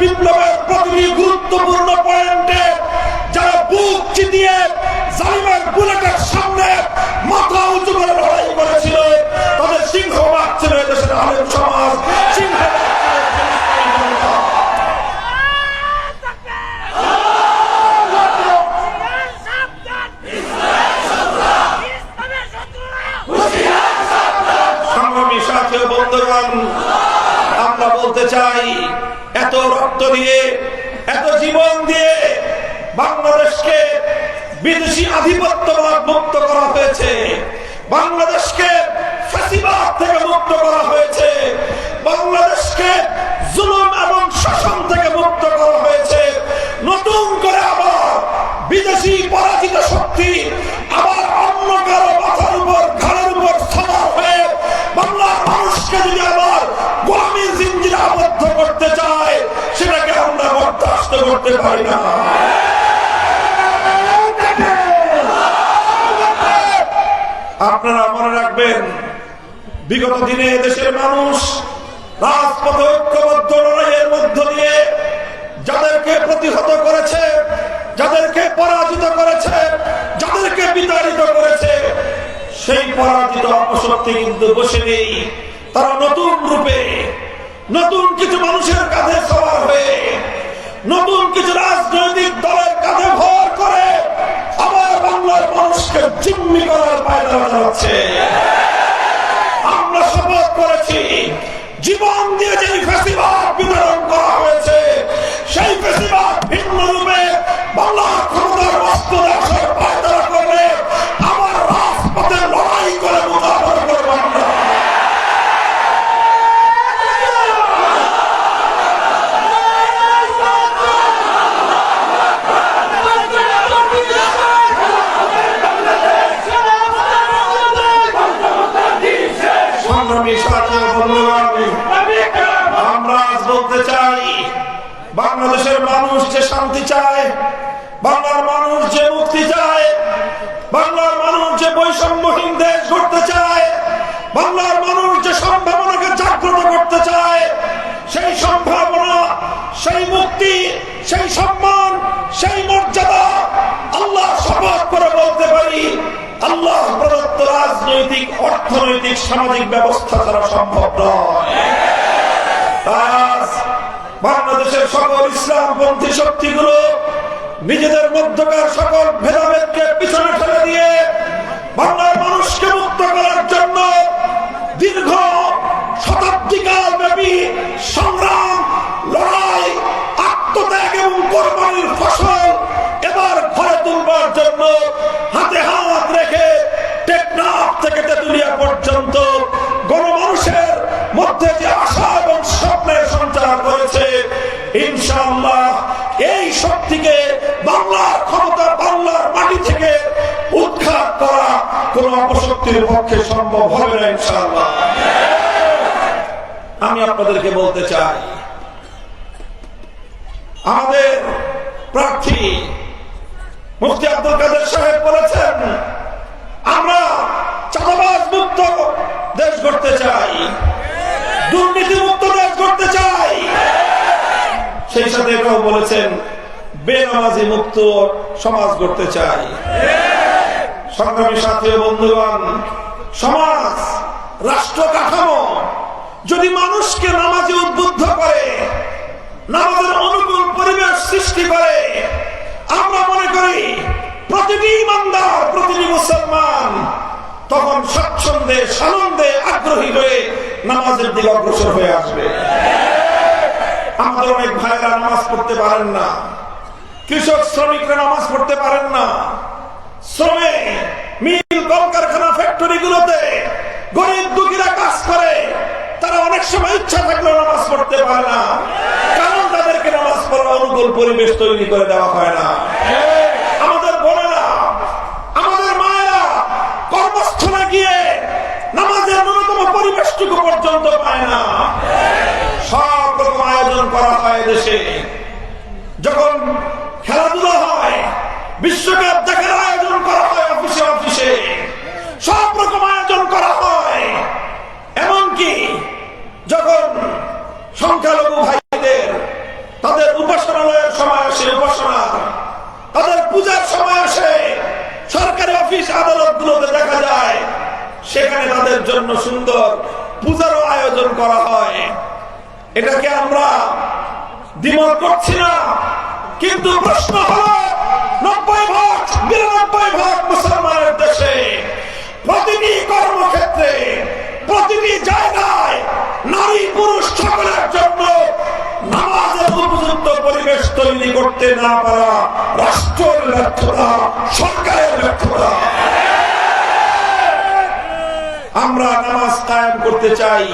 বিপ্লবের প্রতিটি গুরুত্বপূর্ণ পয়েন্টে যারা বুক চিতিয়ে জালিমের বুলেটের সামনে মাথা উঁচু করে লড়াই করেছিল, তাদের সিংহভাগ ছিল এদেশের আলেম সমাজ। আমরা বলতে চাই এত রক্ত দিয়ে, এত জীবন দিয়ে বাংলাদেশকে বিদেশি আধিপত্যবাদ মুক্ত করা হয়েছে। বাংলাদেশকে থেকে মুক্ত করা হয়েছে। বাংলাদেশকে জুলুম এবং শোষণ থেকে মুক্ত করা হয়েছে। নতুন করে আবার বিদেশি পরাজিত শক্তি আবার অন্য কারও করতে পারি না। আপনারা মনে রাখবেন, বিগত দিনে দেশের মানুষ রাজপথে ঐক্যবদ্ধ লড়াইয়ের মধ্য দিয়ে যাদেরকে প্রতিহত করেছে, যাদেরকে পরাজিত করেছে, যাদেরকে বিতাড়িত করেছে, সেই পরাজিত অপশক্তি কিন্তু বসে নেই। তারা নতুন রূপে, নতুন কিছু মানুষের কাঁধে সবার হয়ে নতুন কিছু রাজনৈতিক দলের কাছে ভর করে আবার বাংলার মানুষকে জিম্মি করার পায়দা চালাচ্ছে আমরা শপথ করেছি, জীবন দিয়ে যে ফেসিবাদ বিতরণ করা হয়েছে, সেই ফেসিবাদ ভিন্ন বলতে চাই, বাংলাদেশের মানুষ যে শান্তি চায়, বাংলার মানুষ যে মুক্তি চায়, বাংলার মানুষ যে বৈষম্যহীন দেশ গড়তে চায়, বাংলার মানুষ যে সম্ভাবনাকে জাগ্রত করতে চায়, সেই সম্ভাবনা, সেই মুক্তি, সেই সম্মান, সেই মর্যাদা আল্লাহ শপথ করে বলতে পারি, আল্লাহ প্রদত্ত রাজনৈতিক, অর্থনৈতিক, সামাজিক ব্যবস্থা ছাড়া সম্ভব নয়। আজ বাংলাদেশের সকল ইসলামপন্থী শক্তিগুলো নিজেদের মধ্যকার সকল ভেদাভেদকে পিছনে ফেলে দিয়ে বাংলার মানুষকে মুক্ত করার জন্য দীর্ঘ শতাব্দীকাল ব্যাপী সংগ্রাম, লড়াই, আত্মত্যাগ এবং কোরবানির ফসল এবার ঘরে তুলবার জন্য হাতে হাত রেখে টেকনাফ থেকে তেতুলিয়া পর্যন্ত গণমানুষের মধ্যে যে আশা এই শক্তিকে বাংলার ক্ষমতা, বাংলার মাটি থেকে উৎখাত করা কোন অপশক্তির পক্ষে সম্ভব হবে না আমি আপনাদেরকে বলতে চাই, আমাদের প্রার্থী মুফতি আব্দুল কাদের সাহেব বলেছেন, আমরা চাঁদাবাজ মুক্ত দেশ গড়তে চাই। দুর্নীতি মুক্ত দেশ গড়তে চাই সেই সাথে এটাও বলেছেন, বেনামাজি মুক্ত সমাজ গড়তে চাই। সংগ্রামী সাথী বন্ধুগণ, সমাজ, রাষ্ট্র কাঠামো, যদি মানুষকে নামাজে উদ্বুদ্ধ করে, নামাজের অনুকূল পরিবেশ সৃষ্টি করে, আমরা মনে করি প্রতিটি ইমানদার, প্রতিটি মুসলমান তখন স্বচ্ছন্দে সানন্দে আগ্রহী হয়ে নামাজের দিকে অগ্রসর হয়ে আসবে। আমাদের অনেক ভাইরা নামাজ পড়তে পারেন না। কৃষক, শ্রমিকরা নামাজ পড়তে পারেন না। শ্রমে মিল কলকারখানা ফ্যাক্টরি গুলোতে গরিব দুঃখীরা কাজ করে। তারা অনেক সময় ইচ্ছা থাকলেও নামাজ পড়তে পারে না। কারণ তাদেরকে নামাজ পড়ার অনুকূল পরিবেশ তৈরি করে দেওয়া হয় না। আমাদের বোনেরা, আমাদের মায়েরা কর্মস্থলে গিয়ে নামাজের ন্যূনতম পরিবেশটুকু পর্যন্ত পায় না। আয়োজন করা হয় দেশে। যখন খেলাধুলা হয়, বিশ্বকাপ দেখার আয়োজন করা হয় অফিসে অফিসে, সব রকম আয়োজন করা হয়। এমনকি যখন সংখ্যালঘু ভাইদের, তাদের উপাসনালয়ের সময় আসে উপাসনা, তাদের পূজার সময় আসে, সরকারি অফিস আদালত গুলোতে দেখা যায়, সেখানে তাদের জন্য সুন্দর পূজারও আয়োজন করা হয়। এটাকে আমরা দ্বিমত করছি না। কিন্তু প্রশ্ন হলো, নব্বই ভাগ বিরানব্বই ভাগ মুসলমানের দেশে প্রতিটি কর্মক্ষেত্রে, প্রতিটি জায়গায় নারী পুরুষ সকলের জন্য নামাজের উপযুক্ত পরিবেশ তৈরি করতে না পারা রাষ্ট্রের ব্যর্থতা, সরকারের ব্যর্থতা। আমরা নামাজ কায়েম করতে চাই।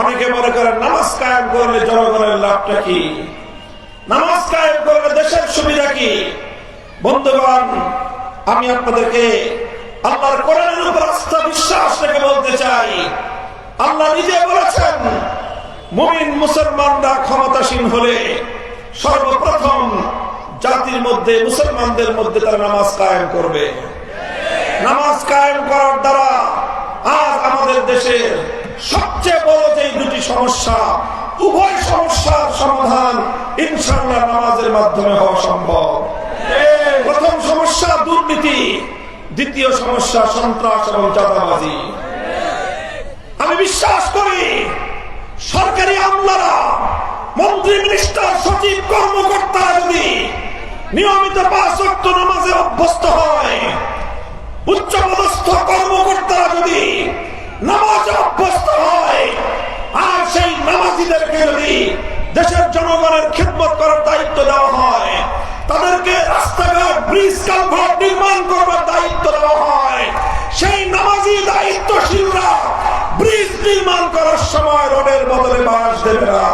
অনেকে মনে করেন নামাজ কায়েম করলে জনগণের লাভটা কি? নামাজ কায়েম করলে দেশের সুবিধা কি? বন্ধুগণ, আমি আপনাদেরকে আল্লাহর কোরআনের উপর আস্থা বিশ্বাস রেখে বলতে চাই। আল্লাহ নিজে বলেছেন, মুমিন মুসলমানরা ক্ষমতাসীন হলে সর্বপ্রথম জাতির মধ্যে, মুসলমানদের মধ্যে তারা নামাজ কায়েম করবে। নামাজ কায়েম করার দ্বারা আজ আমাদের দেশের সবচেয়ে বড় যে দুটি সমস্যা, উভয় সমস্যার সমাধান ইনশাল্লাহ নামাজের মাধ্যমে হওয়া সম্ভব। প্রথম সমস্যা, দুর্নীতি। দ্বিতীয় সমস্যা, সন্ত্রাস এবং চাঁদাবাজি। আমি বিশ্বাস করি, সরকারি আমলারা, মন্ত্রী মিনিস্টার, সচিব, কর্মকর্তা যদি নিয়মিত পাঁচ নামাজে অভ্যস্ত হয়, উচ্চপদস্থ কর্মকর্তারা যদি দেশের জনগণের খেদমত করার দায়িত্ব দেওয়া হয়। তাদেরকে রাস্তাঘাট, ব্রিজ, কালভার্ট নির্মাণ করবার দায়িত্ব দেওয়া হয়। সেই নামাজি দায়িত্বশীলরা ব্রিজ নির্মাণ করার সময় রোডের বদলে বাঁশ দেবে না।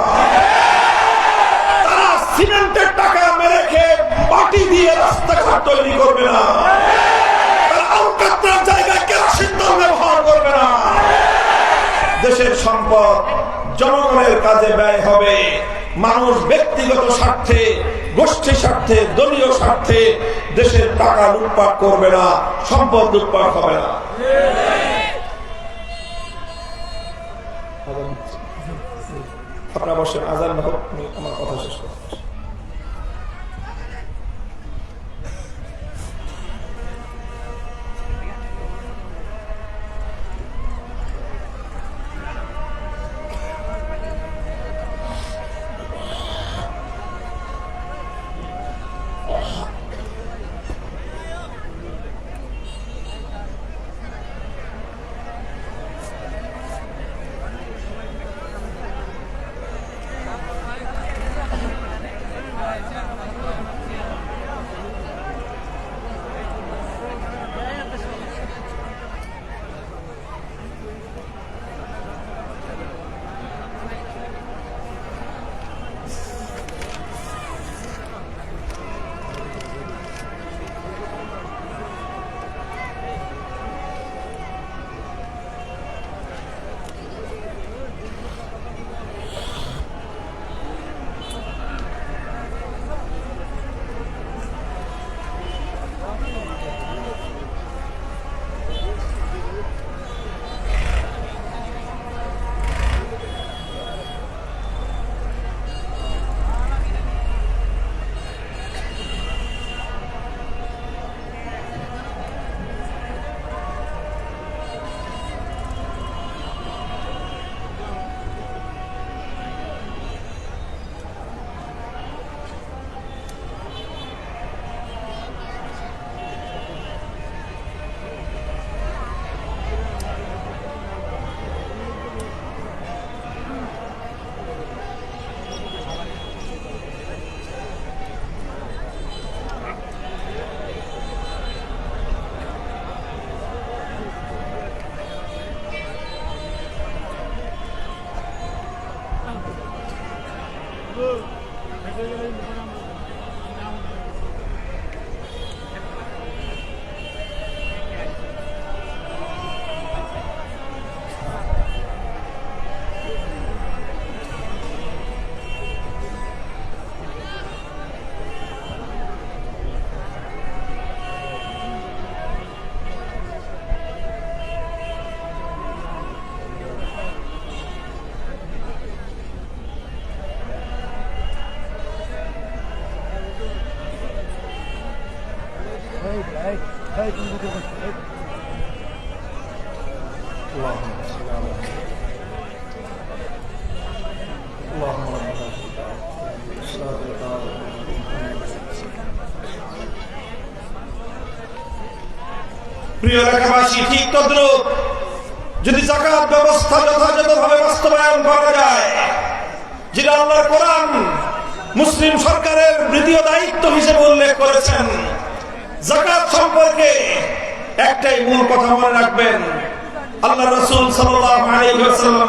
তারা সিমেন্টের টাকা মেরে খেয়ে মাটি দিয়ে রাস্তাঘাট তৈরি করবে না। তারা আলকাত্রার জায়গায় ব্যবহার করবে না দেশের সম্পদ জনগণের কাজে ব্যয় হবে। মানুষ ব্যক্তিগত স্বার্থে, গোষ্ঠী স্বার্থে, দলীয় স্বার্থে দেশের টাকা লুটপাট করবে না, সম্পদ লুটপাট হবে না। আপনার বসেন, আজান হোক আমার কথা শেষ প্রিয় যদি ব্যবস্থা যথাযথভাবে করা যায় মুসলিম সরকারের দ্বিতীয় দায়িত্ব হিসেবে উল্লেখ করেছেন জাকাত সম্পর্কে একটাই মূল কথা মনে রাখবেন। আল্লাহ রসুল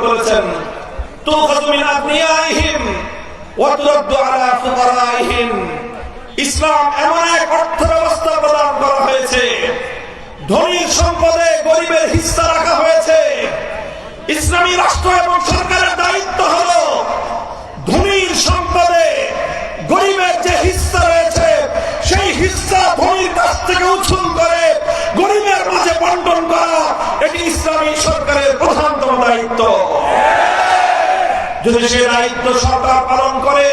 বলেছেন ফুকারাইহিম। ইসলাম এমন এক অর্থ ব্যবস্থা প্রদান করা হয়েছে ধনীর সম্পদে গরিবের হিস্সা রাখা হয়েছে। ইসলামী রাষ্ট্র এবং সরকারের দায়িত্ব হলো ধনীর সম্পদে গরিবের যে হিস্সা রয়েছে, সেই হিস্সা ধনীর কাছ থেকে উৎসুল করে গরিবের মাঝে বন্টন করা, এটি ইসলামী সরকারের প্রধানতম দায়িত্ব। যদি সে দায়িত্ব সরকার পালন করে,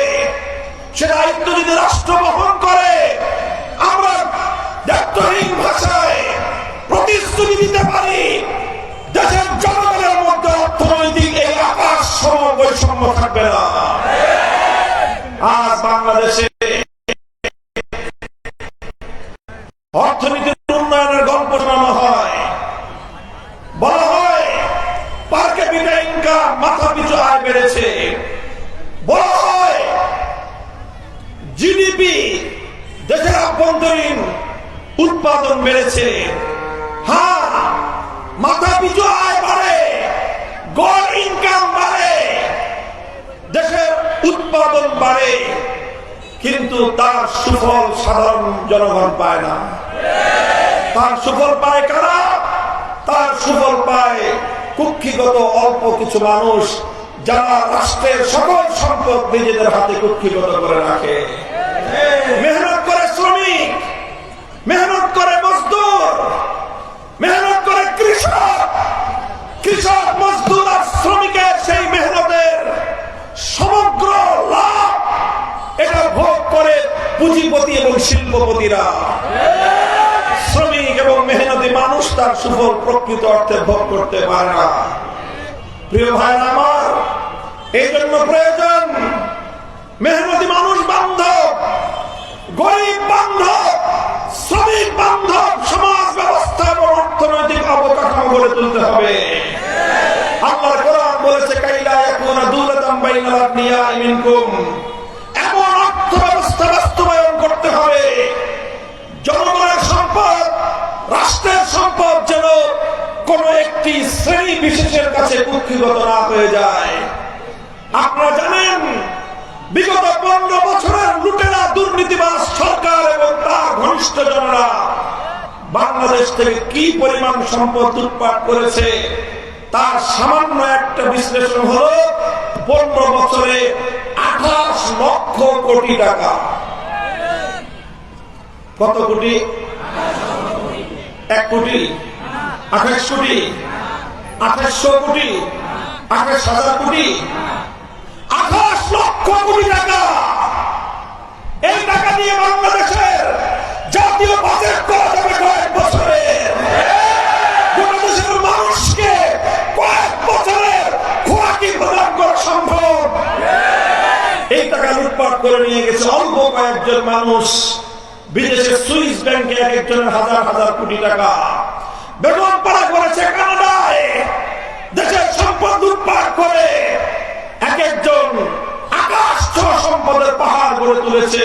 সে দায়িত্ব যদি রাষ্ট্র বহন করে, আমরা ভাষায় প্রতিশ্রুতি দিতে পারি, দেশের জনগণের মধ্যে অর্থনৈতিক এই আকাশ সম বৈষম্য থাকবে না। আজ বাংলাদেশে অর্থনীতির উন্নয়নের গল্প শোনানো হয়। বলা হয় ইনকাম মাথা পিছু আয় বেড়েছে। বলা হয় জিডিপি দেশের আভ্যন্তরীণ উৎপাদন বেড়েছে। মাথা পিছু আয় বাড়ে, গড় ইনকাম বাড়ে, দেশের উৎপাদন বাড়ে, কিন্তু তার সুফল সাধারণ জনগণ পায় না। তার সুফল পায় কারা? তার সুফল পায় কুক্ষিগত অল্প কিছু মানুষ যারা রাষ্ট্রের সকল সম্পদ নিজেদের হাতে কুক্ষিগত করে রাখে। মেহনত করে শ্রমিক, মেহনত করে কৃষক, মজদুর সমগ্র ভোগ করে পুঁজিপতি এবং শিল্পপতিরা। তার সুফল প্রকৃত অর্থে ভোগ এই জন্য প্রয়োজন মেহনতি মানুষ বান্ধব, গরিব বান্ধব, শ্রমিক বান্ধব গড়ে তুলতে হবে। আল্লাহর কোরআন বলেছে, কাইলা ইয়াকুনা দুলাতাম বাইনাল আগনিয়া মিনকুম। এমন অর্থ ব্যবস্থা বাস্তবায়ন করতে হবে। জনগণের সম্পদ, রাষ্ট্রের সম্পদ যেন কোন একটি শ্রেণি বিশেষের কাছে কুক্ষিগত না হয়ে যায়। আপনারা জানেন, বিগত পনেরো বছরের লুটেরা দুর্নীতিবাজ সরকার এবং তার ঘনিষ্ঠ জনরা বাংলাদেশ থেকে কি পরিমাণ সম্পদ লুটপাট করেছে, তার সামান্য একটা বিশ্লেষণ হলো, পনেরো বছরে আঠাশ লক্ষ কোটি টাকা। কত কোটি? এক কোটি। আঠাশ কোটি। আঠাশশো কোটি। আঠাশ হাজার কোটি। আঠাশ লক্ষ কোটি টাকা। এই টাকা দিয়ে বাংলাদেশের জাতীয় বাজেট করা যাবে কয়েক বছরে। গোটা দেশের মানুষকে কয়েক বছরের খোরাকি প্রদান করা সম্ভব। এই টাকা লুটপাট করে নিয়ে গেছে অল্প কয়েকজন মানুষ। বিদেশে সুইস ব্যাংকে এক একজনের হাজার হাজার কোটি টাকা। বেতন পাড়া করেছে কানাডায়। দেশের সম্পদ লুটপাট করে এক একজন আকাশ ছোঁয়া সম্পদের পাহাড় গড়ে তুলেছে।